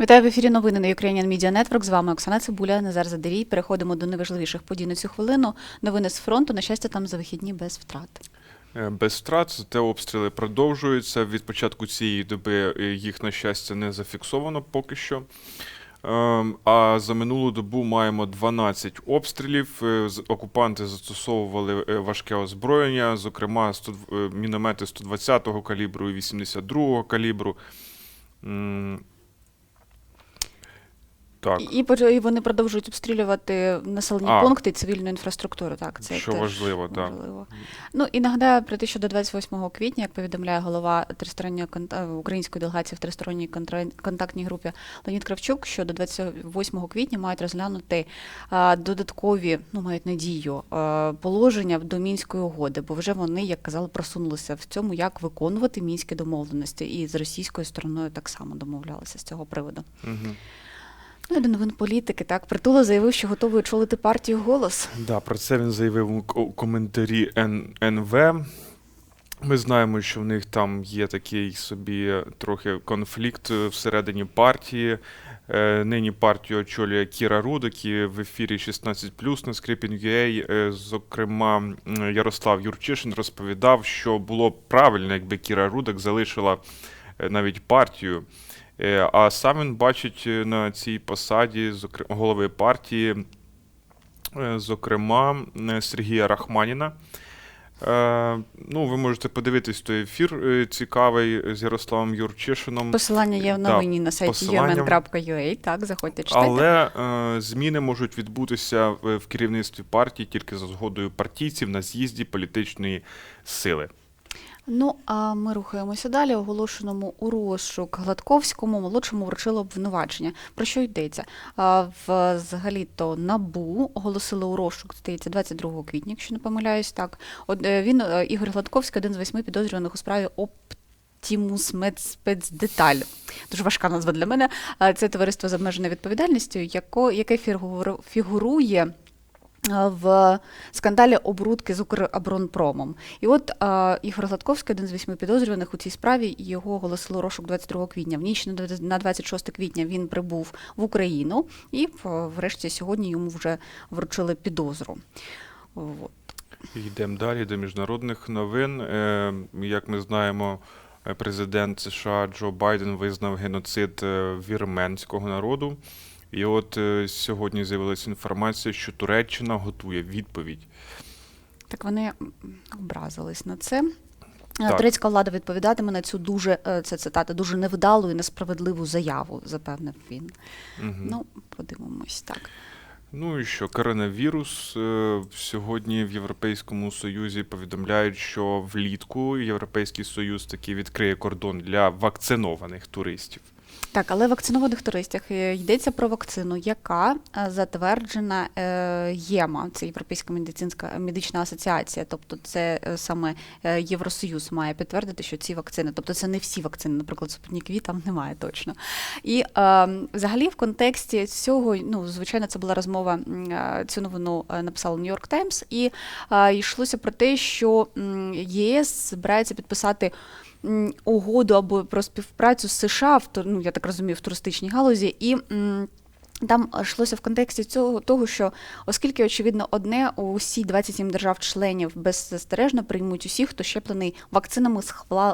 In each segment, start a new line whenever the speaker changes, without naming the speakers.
Вітаю в ефірі новини на Ukrainian Media Network. З вами Оксана Цибуля, Назар Задерій. Переходимо до найважливіших подій на цю хвилину. Новини з фронту. На щастя, там за вихідні без втрат.
Е, Без втрат, зате обстріли продовжуються. Від початку цієї доби е, їх, на щастя, не зафіксовано поки що. Ем, А за минулу добу маємо 12 обстрілів. Е, Окупанти застосовували важке озброєння, зокрема 100 міномети 120-го калібру і 82-го калібру. Так.
І, і вони продовжують обстрілювати населені
А.
пункти цивільну інфраструктуру. Так, це
Що
теж
важливо, так.
важливо. Ну і нагадаю про те, що до 28 квітня, як повідомляє голова тристоронньої е, української делегації в тристоронній контактній групі Леонід Кравчук, що до 28 квітня мають розглянути а, додаткові, ну мають надію, а, положення до мінської угоди, бо вже вони, як казали, просунулися в цьому, як виконувати мінські домовленості, і з російською стороною так само домовлялися з цього приводу.
Мгм.
Ну до новин політики. Так, Притула заявив, що готовий очолити партію голос.
Да, про це він заявив у коментарі НВ. Ми знаємо, що в них там є такий собі трохи конфлікт е, всередині партії. Е, Нині партію очолює Кіра Рудик і в ефірі 16+, на Скрипін.ua, е, зокрема, Ярослав Юрчишин розповідав, що було правильно, якби Кіра Рудик залишила навіть партію. Е, А сам він бачить е, на цій посаді голови партії е, зокрема Сергія Рахманіна. Ну, ви можете подивитись той ефір цікавий з Ярославом Юрчишином.
Посилання є в
Да,
на сайті
посилання.
Так, заходьте, читайте.
Але е, зміни можуть відбутися в керівництві партії тільки за згодою партійців на з'їзді політичної сили.
Ну а ми рухаємося далі. Оголошеному у розшук Гладковському молодшому вручили обвинувачення. Про що йдеться? Взагалі-то набу оголосили у розшук, здається, 22 квітня, якщо не помиляюсь. Так, От е, він е, Ігор Гладковський, один з восьми підозрюваних у справі Оптімус Медспецдеталь. Дуже важка назва для мене. Це товариство з обмеженою відповідальністю, яке фігуру- фігурує в скандалі обрудки з Укроборонпромом. І от а, Ігор Гладковський, один з восьми підозрюваних у цій справі, його оголосили розшук 22 квітня. В ніч на двадцять- на 26 квітня він прибув в Україну, і врешті сьогодні йому вже вручили підозру. От.
Йдемо далі до міжнародних новин. Е, Як ми знаємо, е, президент США Джо Байден визнав геноцид е, вірменського народу. І от е, сьогодні з'явилася інформація, що Туреччина готує відповідь.
Так вони образились на це. Е,
Так.
Турецька влада відповідатиме на цю дуже е, це цитата, дуже невдалу і несправедливу заяву, запевнив він.
Мгм.
Ну, подивимось так.
Ну і що коронавірус е, сьогодні в Європейському Союзі повідомляють, що влітку Європейський Союз таки відкриє кордон для вакцинованих туристів.
Так, але вакцинованих туристів е, йдеться про вакцину, яка е, затверджена е, ЄМА, це Європейська медицинська медична асоціація. Тобто, це саме Євросоюз має підтвердити, що ці вакцини, тобто це не всі вакцини, наприклад, Спутник Ві там немає точно. І взагалі в контексті цього, ну звичайно, це була розмова. Цю новину написала Нью-Йорк Таймс, і йшлося про те, що ЄС збирається підписати угоду або про співпрацю з США в ну, я так розумію, в туристичній галузі, і там йшлося в контексті цього того, що оскільки очевидно одне усі 27 держав-членів беззастережно приймуть усіх, хто щеплений вакцинами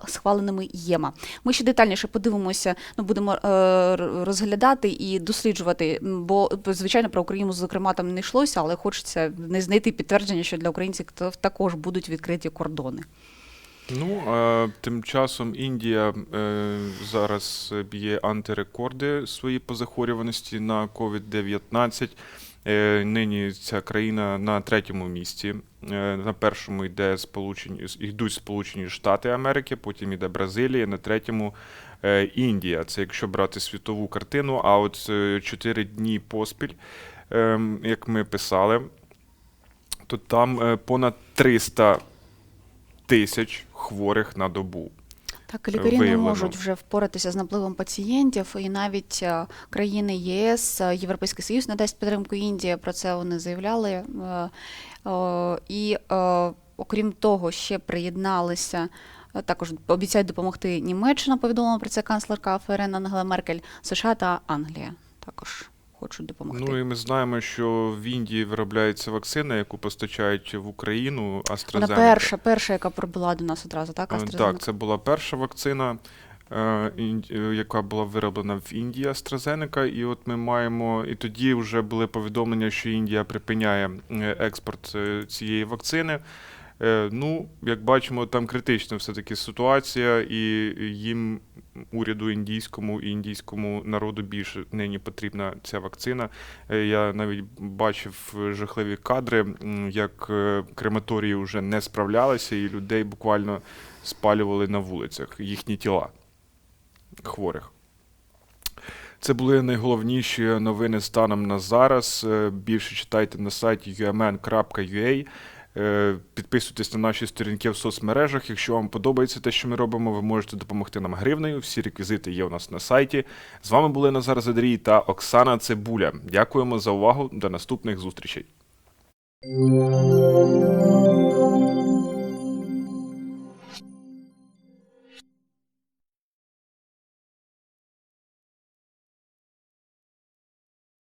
схваленими ЄМА. Ми ще детальніше подивимося, ну будемо е, розглядати і досліджувати. Бо звичайно про Україну зокрема там не йшлося, але хочеться не знайти підтвердження, що для українців також будуть відкриті кордони.
Ну, а тим часом Індія е, зараз б'є антирекорди свої по захворюваності на COVID-19. Е, нині ця країна на третьому місці. Е, на першому йде сполучені йдуть Сполучені Штати Америки, потім йде Бразилія, на третьому е, Індія. Це якщо брати світову картину. А от е, чотири дні поспіль, е, як ми писали, то там е, понад 300 тисяч хворих на добу.
Так, лікарі не можуть вже впоратися з напливом пацієнтів, і навіть е, країни ЄС, е, Європейський Союз надасть підтримку Індії. Про це вони заявляли. Е, І окрім того, ще приєдналися Також обіцяють допомогти Німеччина, повідомила про це канцлерка ФРН Ангела Меркель, США та Англія також хочуть допомогти.
Ну і ми знаємо, що в Індії виробляється вакцина, яку постачають в Україну
Вона перша, перша, яка прибула до нас одразу, так?
Е,
AstraZeneca?
Так, це була перша вакцина, е, е, яка була вироблена в Індії AstraZeneca. І от ми маємо, і тоді вже були повідомлення, що Індія припиняє експорт цієї вакцини. Ну, як бачимо, там критична все-таки ситуація, і їм, уряду індійському і індійському народу більше нині потрібна ця вакцина. Е, Я навіть бачив жахливі кадри, як е, крематорії вже не справлялися, і людей буквально спалювали на вулицях їхні тіла хворих. Це були найголовніші новини станом на зараз. Е, Більше читайте на сайті umn.ua. Е, Підписуйтесь на наші сторінки в соцмережах. Якщо вам подобається те, що ми робимо, ви можете допомогти нам гривнею. Всі реквізити є у нас на сайті. З вами були Назар Задрій та Оксана Цибуля. Дякуємо за увагу. До наступних зустрічей.